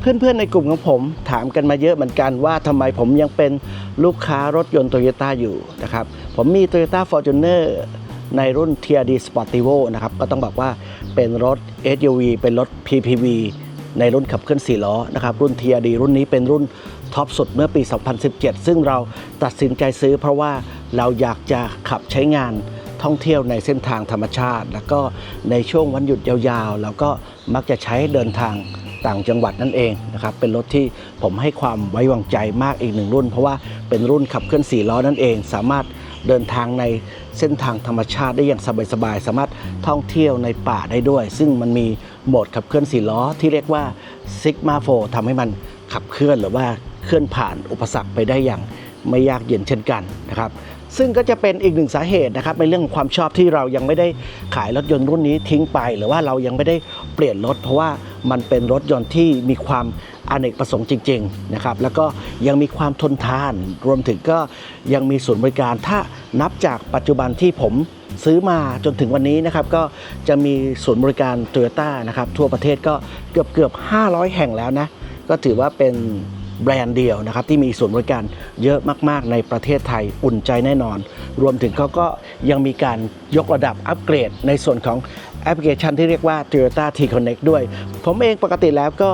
เพื่อนๆในกลุ่มของผมถามกันมาเยอะเหมือนกันว่าทำไมผมยังเป็นลูกค้ารถยนต์โตโยต้าอยู่นะครับ ผมมี Toyota Fortuner ในรุ่น TRD Sportivo นะครับ ก็ต้องบอกว่าเป็นรถ SUV เป็นรถ PPV ในรุ่นขับเคลื่อน4ล้อนะครับ รุ่น TRD รุ่นนี้เป็นรุ่นท็อปสุดเมื่อปี 2017 ซึ่งเราตัดสินใจซื้อเพราะว่าเราอยากจะขับใช้งานท่องเที่ยวในเส้นทางธรรมชาติ แล้วก็ในช่วงวันหยุดยาวๆ เราก็มักจะใช้เดินทาง ต่างจังหวัดนั่นเองนะครับเป็นรถที่ผมให้ความไว้วางใจมากอีกหนึ่งรุ่น เพราะว่าเป็นรุ่นขับเคลื่อน4ล้อนั่นเอง สามารถเดินทางในเส้นทางธรรมชาติได้อย่างสบายๆสามารถท่องเที่ยวในป่าได้ด้วย ซึ่งมันมีโหมดขับเคลื่อน4ล้อที่เรียกว่า Sigma 4ทำให้มันขับเคลื่อนหรือว่าเคลื่อนผ่านอุปสรรคไปได้อย่างไม่ยากเย็นเช่นกันนะครับซึ่งก็จะเป็นอีกหนึ่งสาเหตุนะครับในเรื่องของความชอบที่เรายังไม่ได้ขายรถยนต์รุ่นนี้ทิ้งไป หรือว่าเรายังไม่ได้เปลี่ยนรถเพราะว่า มันเป็นรถยนต์ที่มีความอเนกประสงค์จริงๆนะครับแล้วก็ยังมีความทนทาน รวมถึงก็ยังมีศูนย์บริการถ้านับจากปัจจุบันที่ผมซื้อมาจนถึงวันนี้นะครับก็จะมีศูนย์บริการโตโยต้านะครับทั่วประเทศก็เกือบเกือบ 500 แห่งแล้วนะก็ถือว่าเป็นแบรนด์เดียวนะครับที่มีส่วนย์บริการเยอะมาก ๆ ในประเทศไทยอุ่นใจแน่นอน รวมถึงเขาก็ยังมีการยกระดับอัปเกรดในส่วนของ แอปพลิเคชันที่เรียกว่า Toyota T Connect ด้วย ผมเองปกติแล้วก็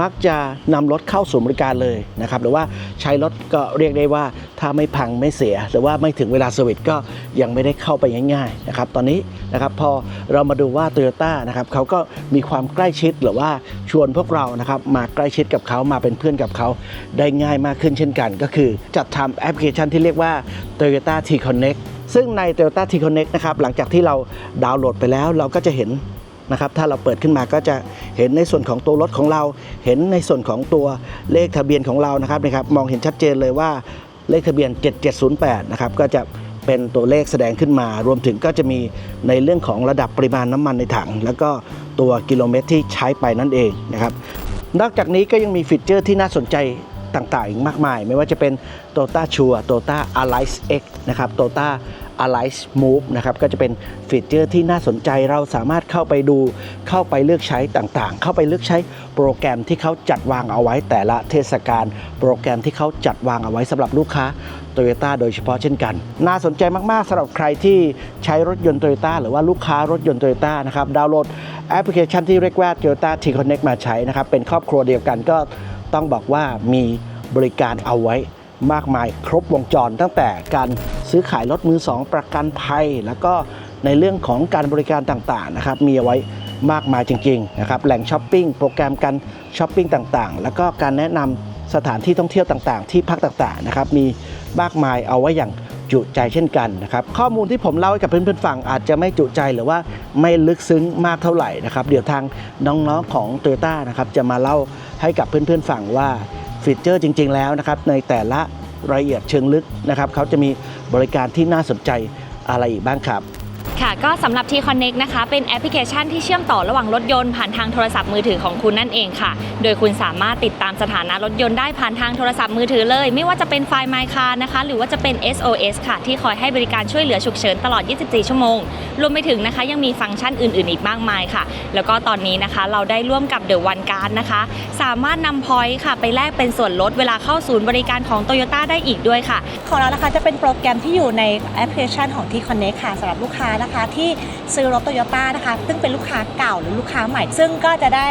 มักจะนำรถเข้าศูนย์บริการเลยนะครับหรือว่าใช้รถก็เรียกได้ว่าถ้าไม่พังไม่เสีย หรือว่าไม่ถึงเวลาสวิตก็ยังไม่ได้เข้าไปง่ายๆนะครับตอนนี้นะครับพอเรามาดูว่า Toyota นะครับเขาก็มีความใกล้ชิดหรือว่าชวนพวกเรานะครับมาใกล้ชิดกับเขามาเป็นเพื่อนกับเขาได้ง่ายมากขึ้นเช่นกัน ก็คือจัดทำแอปพลิเคชันที่เรียกว่า Toyota T Connect ซึ่งใน Toyota T Connect นะครับหลังจากที่เราดาวน์โหลดไปแล้วเราก็จะเห็นนะครับถ้าเราเปิดขึ้นมาก็จะเห็นในส่วนของตัวรถของเรา เห็นในส่วนของตัวเลขทะเบียนของเรานะครับนะครับมองเห็นชัดเจนเลยว่าเลขทะเบียน 7708 นะครับก็จะเป็นตัวเลขแสดงขึ้นมา รวมถึงก็จะมีในเรื่องของระดับปริมาณน้ำมันในถัง แล้วก็ตัวกิโลเมตรที่ใช้ไปนั่นเองนะครับนอกจากนี้ก็ยังมีฟีเจอร์ที่น่าสนใจ ต่างๆ อีกมากมาย ไม่ว่าจะเป็น t o t a s u r e t o t a Alice X นะครับ t o t a Alice Move นะครับก็จะเป็นฟีเจอร์ที่น่าสนใจเราสามารถเข้าไปดูเข้าไปเลือกใช้ต่างๆ เข้าไปเลือกใช้โปรแกรมที่เขาจัดวางเอาไว้แต่ละเทศกาลโปรแกรมที่เขาจัดวางเอาไว้สำหรับลูกค้าโตโยต้าโดยเฉพาะเช่นกัน น่าสนใจมาก ๆสำหรับใครที่ใช้รถยนต์โตโยต้าหรือว่าลูกค้ารถยนต์โตโยต้านะครับดาวน์โหลดแอปพลิเคชันที่เรียกว่า Toyota T Connect มาใช้นะครับเป็นครอบครัวเดียวกันก็ ต้องบอกว่ามีบริการเอาไว้มากมายครบวงจรตั้งแต่การซื้อขายรถมือสองประกันภัย แล้วก็ในเรื่องของการบริการต่างๆนะครับมีเอาไว้มากมายจริงๆนะครับแหล่งช้อปปิ้งโปรแกรมการช้อปปิ้งต่างๆ แล้วก็การแนะนำสถานที่ท่องเที่ยวต่างๆ ที่พักต่างๆนะครับมีมากมายเอาไว้อย่าง จุใจเช่นกันนะครับข้อมูลที่ผมเล่าให้กับเพื่อนๆฟังอาจจะไม่จุใจหรือว่าไม่ลึกซึ้งมากเท่าไหร่นะครับเดี๋ยวทางน้องๆของ t o y ยต้นะครับจะมาเล่าให้กับเพื่อนๆฟังว่าฟีเจอร์จริง ๆ แล้วนะครับในแต่ละรายละเอียดเชิงลึกนะครับเขาจะมีบริการที่น่าสนใจอะไรอีกบ้างครับ ค่ะ ก็สำหรับ T Connect นะคะ เป็นแอปพลิเคชันที่เชื่อมต่อระหว่างรถยนต์ผ่านทางโทรศัพท์มือถือของคุณนั่นเองค่ะ โดยคุณสามารถติดตามสถานะรถยนต์ได้ผ่านทางโทรศัพท์มือถือเลย ไม่ว่าจะเป็นไฟล์ My Car นะคะ หรือว่าจะเป็น SOS ค่ะ ที่คอยให้บริการช่วยเหลือฉุกเฉินตลอด 24 ชั่วโมง รวมไปถึงนะคะ ยังมีฟังก์ชันอื่น ๆ อีกมากมายค่ะ แล้วก็ตอนนี้นะคะ เราได้ร่วมกับ The One Card นะคะ สามารถนำพอยต์ค่ะ ไปแลกเป็นส่วนลดเวลาเข้าศูนย์บริการของ Toyota ได้อีกด้วยค่ะ ของเรานะคะจะเป็นโปรแกรมที่อยู่ในแอปพลิเคชันของ T Connect ค่ะสำหรับลูกค้านะคะที่ซื้อรถโตโยต้านะคะซึ่งเป็นลูกค้าเก่าหรือลูกค้าใหม่ ซึ่งก็จะได้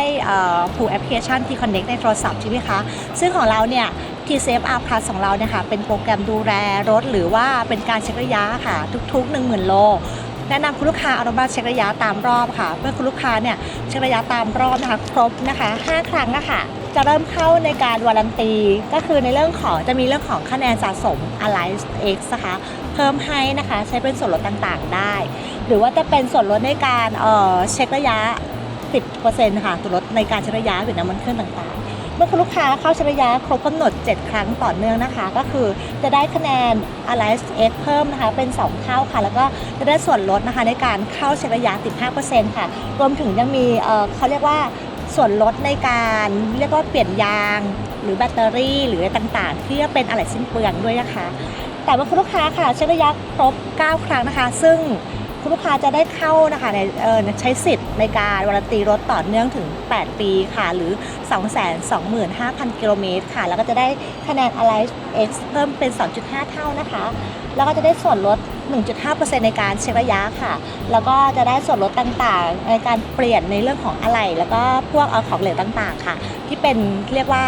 ผูกแอปพลิเคชัน T Connect ในโทรศัพท์ใช่ไหมคะซึ่งของเราเนี่ย T Safe R Plus ของเราเนี่ยค่ะเป็นโปรแกรมดูแลรถ หรือว่าเป็นการเช็คระยะค่ะทุกๆ 10,000 โลแนะนำคุณลูกค้าเอามาเช็คระยะตามรอบค่ะเพื่อคุณลูกค้าเนี่ยเช็คระยะตามรอบนะคะครบนะคะ5ครั้งอะค่ะจะเริ่มเข้าในการวารันตี ก็คือในเรื่องของจะมีเรื่องของคะแนนสะสม Alliance X นะคะ เพิ่มให้นะคะ ใช้เป็นส่วนลดต่างๆได้ หรือว่าจะเป็นส่วนลดในการเออเช็คระยะ 10%ค่ะส่วนลดในการเช็คระยะหรือน้ำมันเครื่องต่างๆ เมื่อคุณลูกค้าเข้าเช็คระยะครบกำหนด 7 ครั้งต่อเนื่องนะคะ ก็คือจะได้คะแนน Alliance X เพิ่มนะคะ เป็น 2 เท่าค่ะ แล้วก็จะได้ส่วนลดนะคะในการเข้าเช็คระยะ 15%ค่ะ รวมถึงยังมีเออเขาเรียกว่าส่วนลดในการเรียกว่าเปลี่ยนยาง หรือแบตเตอรี่หรืออะไรต่างๆ ที่จะเป็นอะไรสิ้นเปลืองด้วยนะคะ แต่ว่าคุณลูกค้าค่ะเช็คระยะครบ 9 ครั้งนะคะ ซึ่งคุณลูกค้าจะได้เข้านะคะในใช้สิทธิ์ในการวารันตีรถต่อเนื่องถึง 8 ปีค่ะ หรือ 225,000 กิโลเมตรค่ะ แล้วก็จะได้คะแนน Alive X เพิ่มเป็น 2.5 เท่านะคะ แล้วก็จะได้ส่วนลด 1.5%ในการเช็คระยะค่ะ แล้วก็จะได้ส่วนลดต่างๆ ในการเปลี่ยนในเรื่องของอะไหล่แล้วก็พวกเอาของเหลวต่างๆ ค่ะ ที่เป็นเรียกว่า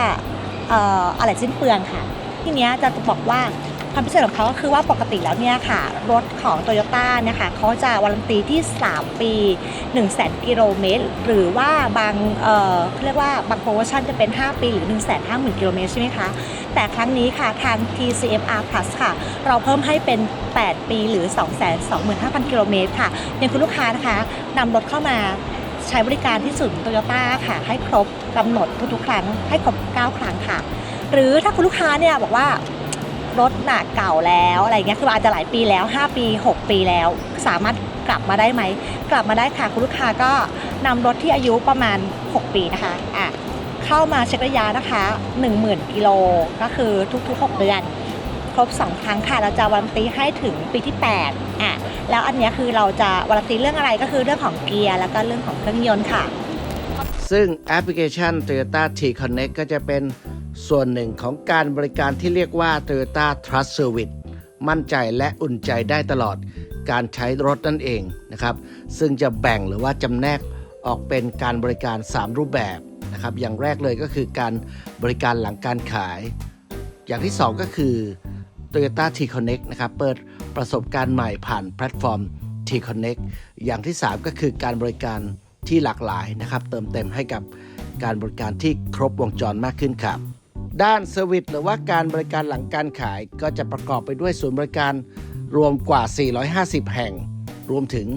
อะไหล่สิ้นเปลืองค่ะ ทีนี้จะบอกว่า ความพิเศษของเขาก็คือว่าปกติแล้วเนี่ยค่ะ รถของ t o y ยต้าเนี่ยค่ะเขาจะวารันตีที่ 3 ปี 1 0 0 0 0แกิโลเมตร หรือว่าบางเอ่อเขาเรียกว่าบางโปรโมชั่นจะเป็น 5 ปีหรือ 1 5 0 0 0 0กิโลเมตรใช่ไหมคะ แต่ครั้งนี้ค่ะทาง TCFR Plus ค่ะ เราเพิ่มให้เป็น 8 ปีหรือ 225,000กิโลเมตรค่ะย่างคุณลูกค้านะคะนำรถเข้ามาใช้บริการที่ศูนย์โตโยต้าค่ะ ให้ครบกำหนดทุกๆครั้งให้ครบ 9 ครั้งค่ะ หรือถ้าคุณลูกค้าเนี่ยบอกว่า รถหนาเก่าแล้วอะไรเงี้ยคืออาจจะหลายปีแล้ว 5 ปี 6 ปีแล้ว สามารถกลับมาได้ไหม กลับมาได้ค่ะคุณลูกค้าก็นำรถที่อายุประมาณ 6 ปีนะคะอะเข้ามาเช็คระยะนะคะ 10,000 กิโลก็คือทุกๆ 6 เดือนครบ 2 ครั้งค่ะ เราจะวารันตีให้ถึงปีที่ 8อะแล้วอันเนี้ยคือเราจะวารันตีเรื่องอะไรก็คือเรื่องของเกียร์แล้วก็เรื่องของเครื่องยนต์ค่ะ ซึ่งแอปพลิเคชัน Toyota T Connect ก็จะเป็น ส่วนหนึ่งของการบริการที่เรียกว่า Toyota Trust Service มั่นใจและอุ่นใจได้ตลอดการใช้รถนั่นเองนะครับ ซึ่งจะแบ่งหรือว่าจำแนกออกเป็นการบริการ 3 รูปแบบนะครับ อย่างแรกเลยก็คือการบริการหลังการขาย อย่างที่ 2 ก็คือ Toyota T Connect นะครับ เปิดประสบการณ์ใหม่ผ่านแพลตฟอร์ม T Connect อย่างที่ 3 ก็คือการบริการที่หลากหลายนะครับ เติมเต็มให้กับการบริการที่ครบวงจรมากขึ้นครับ ด้านเซอร์วิสหรือว่าการบริการหลังการขายก็จะประกอบไปด้วยศูนย์บริการรวมกว่า 450 แห่ง รวมถึง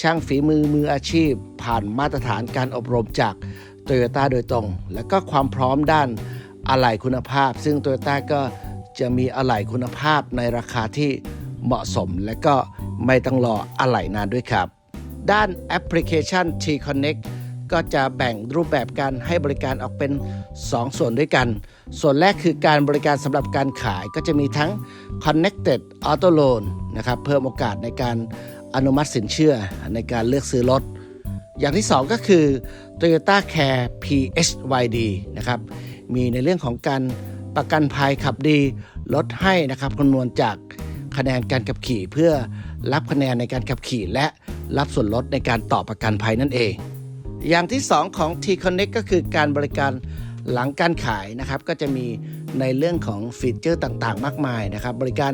ช่างฝีมือมืออาชีพ ผ่านมาตรฐานการอบรมจากโตโยต้าโดยตรง และก็ความพร้อมด้านอะไหล่คุณภาพ ซึ่งโตโยต้าก็จะมีอะไหล่คุณภาพในราคาที่เหมาะสม และก็ไม่ต้องรออะไหล่นานด้วยครับ ด้านแอปพลิเคชัน T Connect ก็จะแบ่งรูปแบบการให้บริการออกเป็น 2 ส่วนด้วยกัน ส่วนแรกคือการบริการสำหรับการขายก็จะมีทั้ง Connected Auto Loan นะครับเพิ่มโอกาสในการอนุมัติสินเชื่อในการเลือกซื้อรถ อย่างที่ 2 ก็คือ Toyota Care PHYD นะครับมีในเรื่องของการประกันภัยขับดีลดให้นะครับคำนวณจากคะแนนการขับขี่เพื่อรับคะแนนในการขับขี่และรับส่วนลดในการต่อประกันภัยนั่นเอง อย่างที่ 2 ของ T Connect ก็คือการบริการ หลังการขายนะครับก็จะมีในเรื่องของฟีเจอร์ต่างๆ มากมายนะครับ บริการ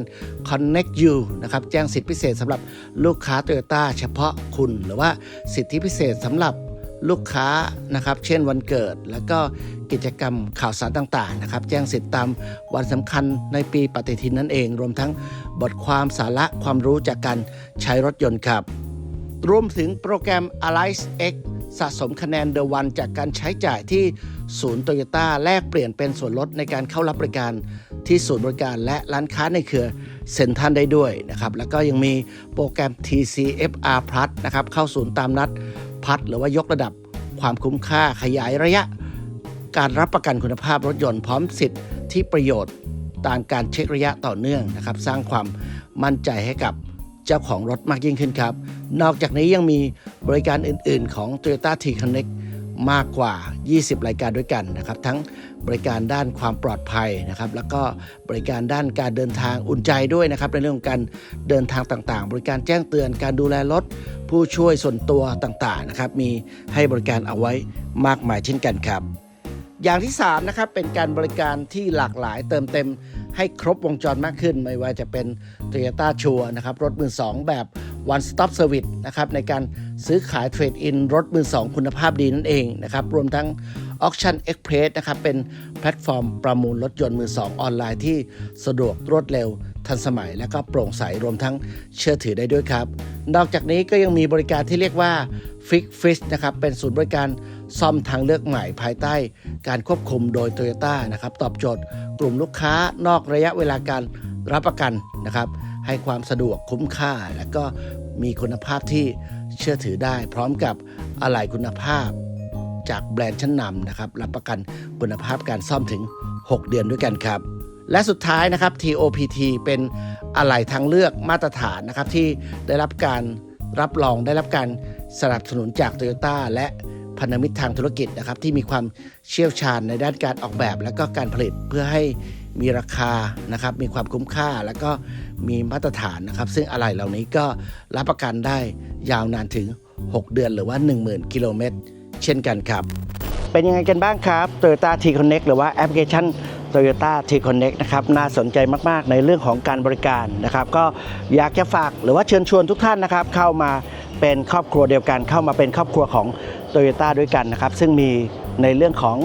Connect You นะครับแจ้งสิทธิพิเศษสำหรับลูกค้า Toyota เฉพาะคุณ หรือว่าสิทธิพิเศษสำหรับลูกค้านะครับ เช่นวันเกิด แล้วก็กิจกรรมข่าวสารต่างๆนะครับ แจ้งสิทธิตามวันสำคัญในปีปฏิทินนั่นเอง รวมทั้งบทความสาระความรู้จากการใช้รถยนต์ครับ รวมถึงโปรแกรม Alice X สะสมคะแนนเดอะวันจากการใช้จ่ายที่ศูนย์โตโยต้าแลกเปลี่ยนเป็นส่วนลดในการเข้ารับบริการที่ศูนย์บริการและร้านค้าในเครือเซ็นทรัลได้ด้วยนะครับ แล้วก็ยังมีโปรแกรม TCFR Plus นะครับเข้าศูนย์ตามนัดพัดหรือว่ายกระดับความคุ้มค่าขยายระยะ การรับประกันคุณภาพรถยนต์พร้อมสิทธิที่ประโยชน์ตามการเช็คระยะต่อเนื่องนะครับ สร้างความมั่นใจให้กับ เจ้าของรถมากยิ่งขึ้นครับ นอกจากนี้ยังมีบริการอื่น ๆ ของ Toyota T Connect มากกว่า 20 รายการด้วยกันนะครับ ทั้งบริการด้านความปลอดภัยนะครับ แล้วก็บริการด้านการเดินทางอุ่นใจด้วยนะครับ ในเรื่องของการเดินทางต่างๆ บริการแจ้งเตือนการดูแลรถ ผู้ช่วยส่วนตัวต่างๆนะครับ มีให้บริการเอาไว้มากมายเช่นกันครับ อย่างที่3นะครับเป็นการบริการที่หลากหลายเติมเต็ม ให้ครบวงจรมากขึ้น ไม่ว่าจะเป็น Toyota ชัวนะครับ รถมือ2แบบ One Stop Service นะครับ ในการซื้อขายเทรดอินรถมือ2คุณภาพดีนั่นเองนะครับ รวมทั้ง Auction Express นะครับ เป็นแพลตฟอร์มประมูลรถยนต์มือ2ออนไลน์ที่สะดวกรวดเร็วทันสมัยและก็โปร่งใสรวมทั้งเชื่อถือได้ด้วยครับ นอกจากนี้ก็ยังมีบริการที่เรียกว่า Fix f i s นะครับ เป็นศูนย์บริการ ซ่อมทางเลือกใหม่ภายใต้การควบคุมโดย Toyota นะครับตอบโจทย์กลุ่มลูกค้านอกระยะเวลาการรับประกันนะครับ ให้ความสะดวกคุ้มค่า และก็มีคุณภาพที่เชื่อถือได้ พร้อมกับอะไหล่คุณภาพจากแบรนด์ชั้นนำนะครับ รับประกันคุณภาพการซ่อมถึง 6 เดือนด้วยกันครับ และสุดท้ายนะครับ TOPT เป็นอะไหล่ทางเลือกมาตรฐานนะครับ ที่ได้รับการรับรองได้รับการสนับสนุนจาก Toyota และ พันธมิตรทางธุรกิจนะครับ ที่มีความเชี่ยวชาญในด้านการออกแบบ และก็การผลิตเพื่อให้มีราคานะครับ มีความคุ้มค่าและก็มีมาตรฐานนะครับ ซึ่งอะไหล่เหล่านี้ก็รับประกันได้ยาวนานถึง 6 เดือนหรือว่า 10,000 กิโลเมตร เช่นกันครับ เป็นยังไงกันบ้างครับ Toyota T Connect หรือว่าแอปพลิเคชัน Toyota T Connect นะครับน่าสนใจมาก ๆ ในเรื่องของการบริการนะครับ ก็อยากจะฝากหรือว่าเชิญชวนทุกท่านนะครับ เข้ามาเป็นครอบครัวเดียวกันเข้ามาเป็นครอบครัวของ โตโยต้าด้วยกันนะครับ ซึ่งมีในเรื่องของ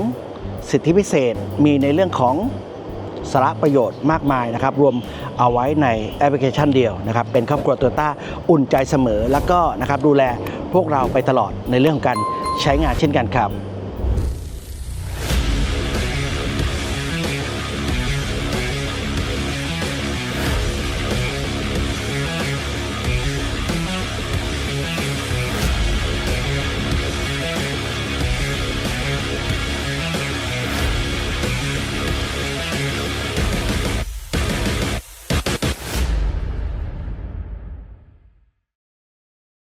สิทธิพิเศษ มีในเรื่องของสาระประโยชน์มากมายนะครับ รวมเอาไว้ในแอปพลิเคชันเดียวนะครับ เป็นครอบครัวโตโยต้าอุ่นใจเสมอ แล้วก็นะครับดูแลพวกเราไปตลอดในเรื่องของการใช้งานเช่นกันครับ